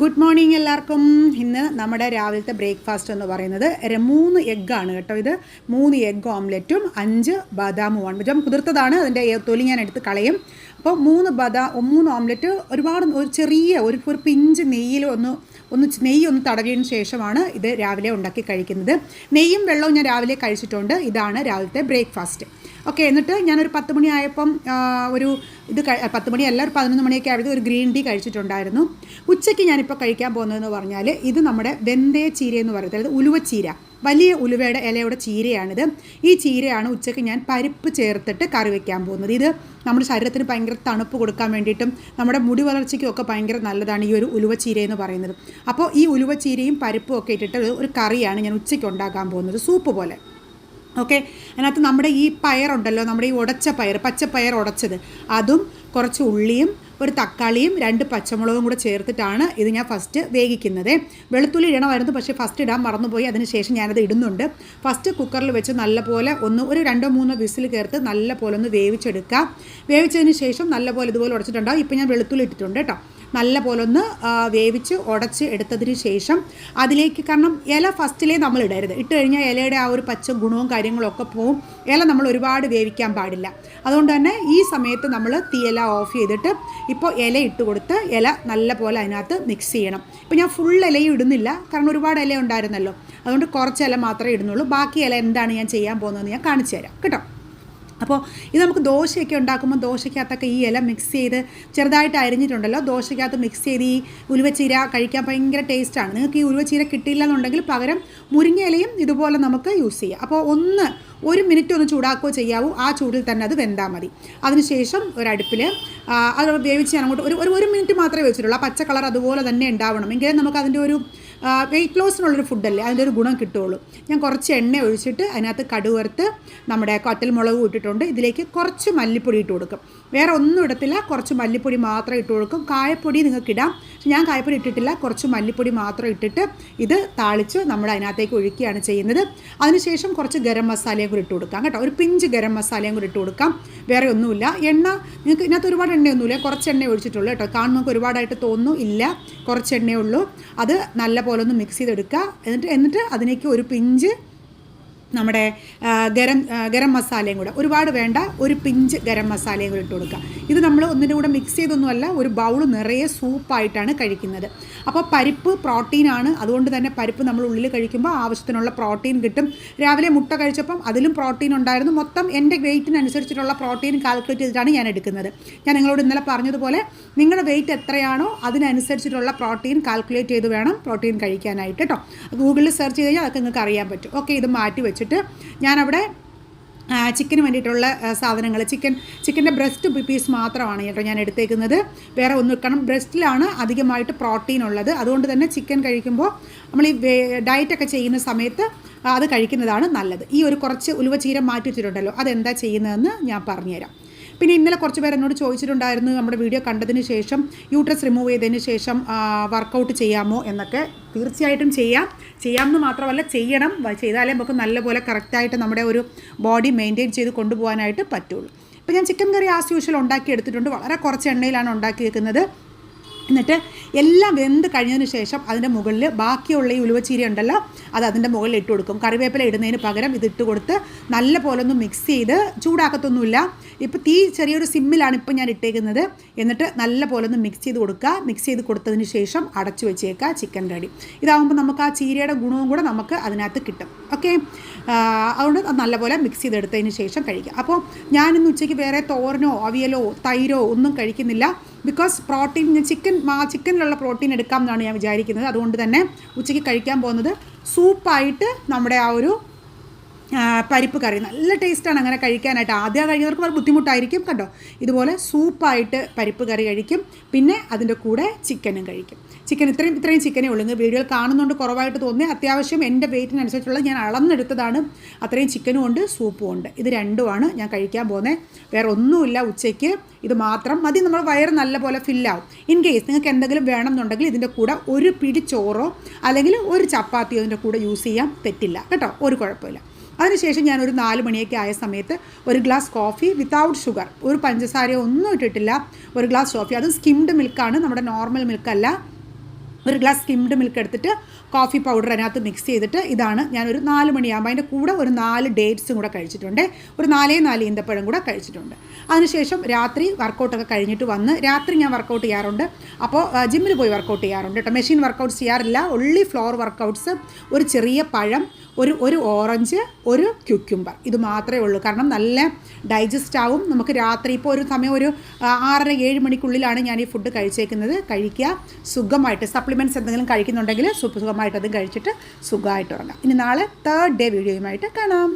Good morning എല്ലാവർക്കും. ഇന്ന് നമ്മുടെ രാവിലത്തെ ബ്രേക്ക്ഫാസ്റ്റ് എന്ന് പറയുന്നത് മൂന്ന് എഗ്ഗാണ് കേട്ടോ ഇത്. മൂന്ന് എഗ്ഗ് ഓംലെറ്റും അഞ്ച് ബദാമും ആണ്. ബദാം കുതിർത്തതാണ്. അതിന്റെ തൊലി ഞാൻ എടുത്ത് കളയും. അപ്പോൾ മൂന്ന് ബദാ മൂന്ന് ഓംലെറ്റ് ഒരുപാട് ഒരു ചെറിയ ഒരു ഒരു പിഞ്ച് നെയ്യിൽ ഒന്ന് ഒന്ന് നെയ്യ് ഒന്ന് തടവിയതിന് ശേഷമാണ് ഇത് രാവിലെ ഉണ്ടാക്കി കഴിക്കുന്നത്. നെയ്യും വെള്ളവും ഞാൻ രാവിലെ കഴിച്ചിട്ടുണ്ട്. ഇതാണ് രാവിലത്തെ ബ്രേക്ക്ഫാസ്റ്റ് ഓക്കെ എന്നിട്ട് ഞാനൊരു പത്ത് മണിയായപ്പം ഒരു ഇത് പത്ത് മണി മണിയല്ല ഒരു പതിനൊന്ന് മണിയൊക്കെ ആയത് ഒരു ഗ്രീൻ ടീ കഴിച്ചിട്ടുണ്ടായിരുന്നു. ഉച്ചയ്ക്ക് ഞാനിപ്പോൾ കഴിക്കാൻ പോകുന്നതെന്ന് പറഞ്ഞാൽ ഇത് നമ്മുടെ വെന്തയ ചീര എന്ന് പറയുന്നത് അതായത് ഉലുവച്ചീര വലിയ ഉലുവയുടെ ഇലയുടെ ചീരയാണിത്. ഈ ചീരയാണ് ഉച്ചയ്ക്ക് ഞാൻ പരിപ്പ് ചേർത്തിട്ട് കറി വയ്ക്കാൻ പോകുന്നത്. ഇത് നമ്മുടെ ശരീരത്തിന് ഭയങ്കര തണുപ്പ് കൊടുക്കാൻ വേണ്ടിയിട്ടും നമ്മുടെ മുടി വളർച്ചയ്ക്കും ഒക്കെ ഭയങ്കര നല്ലതാണ് ഈ ഒരു ഉലുവച്ചീര എന്ന് പറയുന്നത്. അപ്പോൾ ഈ ഉലുവ ചീരയും പരിപ്പും ഒക്കെ ഇട്ടിട്ട് ഒരു കറിയാണ് ഞാൻ ഉച്ചയ്ക്ക് ഉണ്ടാക്കാൻ പോകുന്നത് സൂപ്പ് പോലെ. ഓക്കെ അതിനകത്ത് നമ്മുടെ ഈ പയറുണ്ടല്ലോ നമ്മുടെ ഈ ഉടച്ച പയർ പച്ചപ്പയർ ഉടച്ചത്. അതും കുറച്ച് ഉള്ളിയും ഒരു തക്കാളിയും രണ്ട് പച്ചമുളകും കൂടെ ചേർത്തിട്ടാണ് ഇത് ഞാൻ ഫസ്റ്റ് വേവിക്കുന്നത്. വെളുത്തുള്ളി ഇടണമായിരുന്നു പക്ഷേ ഫസ്റ്റ് ഇടാൻ മറന്നുപോയി. അതിന് ശേഷം ഞാനത് ഇടുന്നുണ്ട്. ഫസ്റ്റ് കുക്കറിൽ വെച്ച് നല്ലപോലെ ഒന്ന് ഒരു രണ്ടോ മൂന്നോ വിസിൽ ചേർത്ത് നല്ലപോലെ ഒന്ന് വേവിച്ചെടുക്കുക വേവിച്ചതിന് ശേഷം നല്ലപോലെ ഇതുപോലെ ഉടച്ചിട്ടുണ്ടാവും. ഇപ്പം ഞാൻ വെളുത്തുള്ളി ഇട്ടിട്ടുണ്ട് കേട്ടോ. നല്ല പോലെ ഒന്ന് വേവിച്ച് ഉടച്ച് എടുത്തതിന് ശേഷം അതിലേക്ക് കാരണം ഇല ഫസ്റ്റിലേ നമ്മൾ ഇടരുത്. ഇട്ട് കഴിഞ്ഞാൽ ഇലയുടെ ആ ഒരു പച്ച ഗുണവും കാര്യങ്ങളൊക്കെ പോവും. ഇല നമ്മൾ ഒരുപാട് വേവിക്കാൻ പാടില്ല. അതുകൊണ്ട് തന്നെ ഈ സമയത്ത് നമ്മൾ തീയില ഓഫ് ചെയ്തിട്ട് ഇപ്പോൾ ഇല ഇട്ട് കൊടുത്ത് ഇല നല്ല പോലെ അതിനകത്ത് മിക്സ് ചെയ്യണം. ഇപ്പോൾ ഞാൻ ഫുൾ ഇലയും ഇടുന്നില്ല. കാരണം ഒരുപാട് ഇല ഉണ്ടായിരുന്നല്ലോ. അതുകൊണ്ട് കുറച്ച് ഇല മാത്രമേ ഇടുന്നുള്ളൂ. ബാക്കി ഇല എന്താണ് ഞാൻ ചെയ്യാൻ പോകുന്നതെന്ന് ഞാൻ കാണിച്ചു തരാം. കേട്ടോ? അപ്പോൾ ഇത് നമുക്ക് ദോശയൊക്കെ ഉണ്ടാക്കുമ്പോൾ ദോശയ്ക്കകത്തൊക്കെ ഈ ഇല മിക്സ് ചെയ്ത് ചെറുതായിട്ട് അരിഞ്ഞിട്ടുണ്ടല്ലോ. ദോശയ്ക്കകത്ത് മിക്സ് ചെയ്ത് ഈ ഉലുവച്ചീര കഴിക്കാൻ ഭയങ്കര ടേസ്റ്റാണ് നിങ്ങൾക്ക് ഈ ഉലുവച്ചീര കിട്ടിയില്ല എന്നുണ്ടെങ്കിൽ പകരം മുരിങ്ങ ഇലയും ഇതുപോലെ നമുക്ക് യൂസ് ചെയ്യാം. അപ്പോൾ ഒന്ന് ഒരു മിനിറ്റ് ഒന്ന് ചൂടാക്കുകയോ ചെയ്യാവൂ. ആ ചൂടിൽ തന്നെ അത് വെന്താൽ മതി. അതിനുശേഷം ഒരടുപ്പിൽ അത് വേവിച്ച് ഞാൻ അങ്ങോട്ട് ഒരു ഒരു മിനിറ്റ് മാത്രമേ വെച്ചിട്ടുള്ളൂ. ആ പച്ച കളർ അതുപോലെ തന്നെ ഉണ്ടാവണം. എങ്കിലും നമുക്ക് അതിന്റെ ഒരു വെയിറ്റ് ലോസിനുള്ളൊരു ഫുഡല്ലേ അതിന്റെ ഒരു ഗുണം കിട്ടുകയുള്ളൂ ഞാൻ കുറച്ച് എണ്ണ ഒഴിച്ചിട്ട് അതിനകത്ത് കടുവറുത്ത് നമ്മുടെ കട്ടൽ മുളക് ഇട്ടിട്ടുണ്ട്. ഇതിലേക്ക് കുറച്ച് മല്ലിപ്പൊടി ഇട്ട് കൊടുക്കും. വേറെ ഒന്നും ഇടത്തില്ല. കുറച്ച് മല്ലിപ്പൊടി മാത്രം ഇട്ട് കൊടുക്കും. കായപ്പൊടി നിങ്ങൾക്ക് ഇടാം പക്ഷെ ഞാൻ കായപ്പൊടി ഇട്ടിട്ടില്ല. കുറച്ച് മല്ലിപ്പൊടി മാത്രം ഇട്ടിട്ട് ഇത് താളിച്ച് നമ്മൾ അതിനകത്തേക്ക് ഒഴിക്കുകയാണ് ചെയ്യുന്നത്. അതിനുശേഷം കുറച്ച് ഗരം മസാലയും കൂടി ഇട്ട് കൊടുക്കാം കേട്ടോ. ഒരു പിഞ്ച് ഗരം മസാലയും കൂടി ഇട്ട് കൊടുക്കാം. വേറെ ഒന്നുമില്ല. എണ്ണ നിങ്ങൾക്ക് ഇതിനകത്ത് ഒരുപാട് എണ്ണയൊന്നുമില്ല. കുറച്ച് എണ്ണ ഒഴിച്ചിട്ടുള്ളൂ കേട്ടോ. കാണുമ്പോൾ ഒരുപാടായിട്ട് തോന്നുന്നു. ഇല്ല. കുറച്ച് എണ്ണയേ ഉള്ളൂ. അത് നല്ല പോലെ ഒന്ന് മിക്സ് ചെയ്തെടുക്കുക. എന്നിട്ട് എന്നിട്ട് അതിലേക്ക് ഒരു പിഞ്ച് നമ്മുടെ ഗരം ഗരം മസാലയും കൂടെ. ഒരുപാട് വേണ്ട ഒരു പിഞ്ച് ഗരം മസാലയും കൂടെ ഇട്ട് കൊടുക്കുക. ഇത് നമ്മൾ ഒന്നിന്റെ കൂടെ മിക്സ് ചെയ്തൊന്നുമല്ല ഒരു ബൗൾ നിറയെ സൂപ്പായിട്ടാണ് കഴിക്കുന്നത്. അപ്പോൾ പരിപ്പ് പ്രോട്ടീനാണ് അതുകൊണ്ട് തന്നെ പരിപ്പ് നമ്മൾ ഉള്ളിൽ കഴിക്കുമ്പോൾ ആവശ്യത്തിനുള്ള പ്രോട്ടീൻ കിട്ടും. രാവിലെ മുട്ട കഴിച്ചപ്പം അതിലും പ്രോട്ടീൻ ഉണ്ടായിരുന്നു. മൊത്തം എന്റെ വെയിറ്റിനനുസരിച്ചിട്ടുള്ള പ്രോട്ടീൻ കാൽക്കുലേറ്റ് ചെയ്തിട്ടാണ് ഞാൻ എടുക്കുന്നത്. ഞാൻ നിങ്ങളോട് ഇന്നലെ പറഞ്ഞതുപോലെ നിങ്ങളുടെ വെയിറ്റ് എത്രയാണോ അതിനനുസരിച്ചിട്ടുള്ള പ്രോട്ടീൻ കാൽക്കുലേറ്റ് ചെയ്ത് വേണം പ്രോട്ടീൻ കഴിക്കാനായിട്ട് കേട്ടോ ഗൂഗിളിൽ സെർച്ച് ചെയ്ത് കഴിഞ്ഞാൽ അതൊക്കെ നിങ്ങൾക്ക് അറിയാൻ പറ്റും. ഓക്കെ ഇത് മാറ്റി വെച്ചിട്ട് ഞാനവിടെ ചിക്കന് വേണ്ടിയിട്ടുള്ള സാധനങ്ങൾ ചിക്കൻ ചിക്കന്റെ ബ്രസ്റ്റ് പീസ് മാത്രമാണ് കേട്ടോ ഞാൻ എടുത്തേക്കുന്നത്. വേറെ ഒന്നും കാരണം ബ്രസ്റ്റിലാണ് അധികമായിട്ട് പ്രോട്ടീൻ ഉള്ളത്. അതുകൊണ്ട് തന്നെ ചിക്കൻ കഴിക്കുമ്പോൾ നമ്മൾ ഈ ഡയറ്റൊക്കെ ചെയ്യുന്ന സമയത്ത് അത് കഴിക്കുന്നതാണ് നല്ലത്. ഈ ഒരു കുറച്ച് ഉലുവ ചീര മാറ്റി വെച്ചിട്ടുണ്ടല്ലോ അതെന്താ ചെയ്യുന്നതെന്ന് ഞാൻ പറഞ്ഞുതരാം. പിന്നെ ഇന്നലെ കുറച്ച് പേർ എന്നോട് ചോദിച്ചിട്ടുണ്ടായിരുന്നു നമ്മുടെ വീഡിയോ കണ്ടതിന് ശേഷം യൂട്രസ് റിമൂവ് ചെയ്തതിന് ശേഷം വർക്കൗട്ട് ചെയ്യാമോ എന്നൊക്കെ. തീർച്ചയായിട്ടും ചെയ്യാം. ചെയ്യാമെന്ന് മാത്രമല്ല ചെയ്യണം. ചെയ്താലേ നമുക്ക് നല്ലപോലെ കറക്റ്റായിട്ട് നമ്മുടെ ഒരു ബോഡി മെയിന്റെയിൻ ചെയ്ത് കൊണ്ടുപോകാനായിട്ട് പറ്റുള്ളൂ. ഇപ്പോൾ ഞാൻ ചിക്കൻ കറി ആസ് യൂഷ്വൽ ഉണ്ടാക്കി എടുത്തിട്ടുണ്ട് വളരെ കുറച്ച് എണ്ണയിലാണ് ഉണ്ടാക്കി ഉണ്ടാക്കിയേക്കുന്നത്. എന്നിട്ട് എല്ലാം വെന്ത് കഴിഞ്ഞതിന് ശേഷം അതിന്റെ മുകളിൽ ബാക്കിയുള്ള ഈ ഉലുവച്ചീര ഉണ്ടല്ലോ അത് അതിന്റെ മുകളിൽ ഇട്ട് കൊടുക്കും. കറിവേപ്പില ഇടുന്നതിന് പകരം ഇത് ഇട്ട് കൊടുത്ത് നല്ല പോലെ ഒന്ന് മിക്സ് ചെയ്ത് ചൂടാക്കത്തൊന്നുമില്ല. ഇപ്പോൾ തീ ചെറിയൊരു സിമ്മിലാണ് ഇപ്പോൾ ഞാൻ ഇട്ടേക്കുന്നത്. എന്നിട്ട് നല്ല പോലെ ഒന്ന് മിക്സ് ചെയ്ത് കൊടുക്കുക. മിക്സ് ചെയ്ത് കൊടുത്തതിന് ശേഷം അടച്ചു വെച്ചേക്കുക ചിക്കൻ റെഡി ഇതാകുമ്പോൾ നമുക്ക് ആ ചീരയുടെ ഗുണവും കൂടെ നമുക്ക് അതിനകത്ത് കിട്ടും. ഓക്കെ? അതുകൊണ്ട് അത് നല്ലപോലെ മിക്സ് ചെയ്തെടുത്തതിന് ശേഷം കഴിക്കുക അപ്പോൾ ഞാനിന്ന് ഉച്ചയ്ക്ക് വേറെ തോരനോ അവിയലോ തൈരോ ഒന്നും കഴിക്കുന്നില്ല. ബിക്കോസ് പ്രോട്ടീൻ ഞാൻ ചിക്കൻ ആ ചിക്കനിലുള്ള പ്രോട്ടീൻ എടുക്കാം എന്നാണ് ഞാൻ വിചാരിക്കുന്നത്. അതുകൊണ്ട് തന്നെ ഉച്ചയ്ക്ക് കഴിക്കാൻ പോകുന്നത് സൂപ്പായിട്ട് നമ്മുടെ ആ ഒരു പരിപ്പ് കറി. നല്ല ടേസ്റ്റാണ് അങ്ങനെ കഴിക്കാനായിട്ട്. ആദ്യം കഴിക്കുന്നവർക്ക് വളരെ ബുദ്ധിമുട്ടായിരിക്കും കണ്ടോ? ഇതുപോലെ സൂപ്പായിട്ട് പരിപ്പ് കറി കഴിക്കും. പിന്നെ അതിന്റെ കൂടെ ചിക്കനും കഴിക്കും. ചിക്കൻ ഇത്രയും ഇത്രയും ചിക്കനേ ഉള്ളൂ. വീഡിയോയിൽ കാണുന്നുണ്ട് കുറവായിട്ട് തോന്നി അത്യാവശ്യം എന്റെ വെയിറ്റിനനുസരിച്ചുള്ള ഞാൻ അളന്നെടുത്തതാണ്. അത്രയും ചിക്കനും ഉണ്ട് സൂപ്പും ഉണ്ട്. ഇത് രണ്ടുമാണ് ഞാൻ കഴിക്കാൻ പോകുന്നത് വേറെ ഒന്നുമില്ല ഉച്ചയ്ക്ക്. ഇത് മാത്രം മതി. നമ്മൾ വയറ് നല്ലപോലെ ഫില്ലാവും. ഇൻ കേസ് നിങ്ങൾക്ക് എന്തെങ്കിലും വേണം എന്നുണ്ടെങ്കിൽ ഇതിന്റെ കൂടെ ഒരു പിടി ചോറോ അല്ലെങ്കിൽ ഒരു ചപ്പാത്തിയോ ഇതിന്റെ കൂടെ യൂസ് ചെയ്യാൻ പറ്റില്ല കേട്ടോ? ഒരു കുഴപ്പമില്ല. അതിനുശേഷം ഞാൻ ഒരു നാല് മണിയൊക്കെ ആയ സമയത്ത് ഒരു ഗ്ലാസ് കോഫി വിത്തൗട്ട് ഷുഗർ ഒരു പഞ്ചസാരയോ ഒന്നും ഇട്ടിട്ടില്ല. ഒരു ഗ്ലാസ് കോഫി അത് സ്കിംഡ് മിൽക്കാണ് നമ്മുടെ നോർമൽ മിൽക്കല്ല ഒരു ഗ്ലാസ് സ്കിംഡ് മിൽക്ക് എടുത്തിട്ട് കോഫി പൗഡർ അതിനകത്ത് മിക്സ് ചെയ്തിട്ട് ഇതാണ് ഞാനൊരു നാല് മണിയാകുമ്പോൾ അതിന്റെ കൂടെ ഒരു നാല് ഡേറ്റ്സും കൂടെ കഴിച്ചിട്ടുണ്ട്. ഒരു നാലേ നാല് ഈന്തപ്പഴം കൂടെ കഴിച്ചിട്ടുണ്ട്. അതിനുശേഷം രാത്രി വർക്കൗട്ടൊക്കെ കഴിഞ്ഞിട്ട് വന്ന് രാത്രി ഞാൻ വർക്കൗട്ട് ചെയ്യാറുണ്ട്. അപ്പോൾ ജിമ്മിൽ പോയി വർക്കൗട്ട് ചെയ്യാറുണ്ട് കേട്ടോ മെഷീൻ വർക്കൗട്ട്സ് ചെയ്യാറില്ല. ഒള്ളി ഫ്ലോർ വർക്കൗട്ട്സ് ഒരു ചെറിയ പഴം ഒരു ഒരു ഓറഞ്ച് ഒരു ക്യുക്യുംബർ ഇത് മാത്രമേ ഉള്ളൂ. കാരണം നല്ല ഡൈജസ്റ്റ് ആവും. നമുക്ക് രാത്രി ഇപ്പോൾ ഒരു സമയം ഒരു ആറര ഏഴ് മണിക്കുള്ളിലാണ് ഞാൻ ഈ ഫുഡ് കഴിച്ചേക്കുന്നത്. കഴിക്കുക. സുഖമായിട്ട് സപ്ലിമെന്റ്സ് എന്തെങ്കിലും കഴിക്കുന്നുണ്ടെങ്കിൽ സുഖമായിട്ട് അതും കഴിച്ചിട്ട് സുഖമായിട്ട് ഉറങ്ങാം. ഇനി നാളെ തേർഡ് ഡേ വീഡിയോയുമായിട്ട് കാണാം.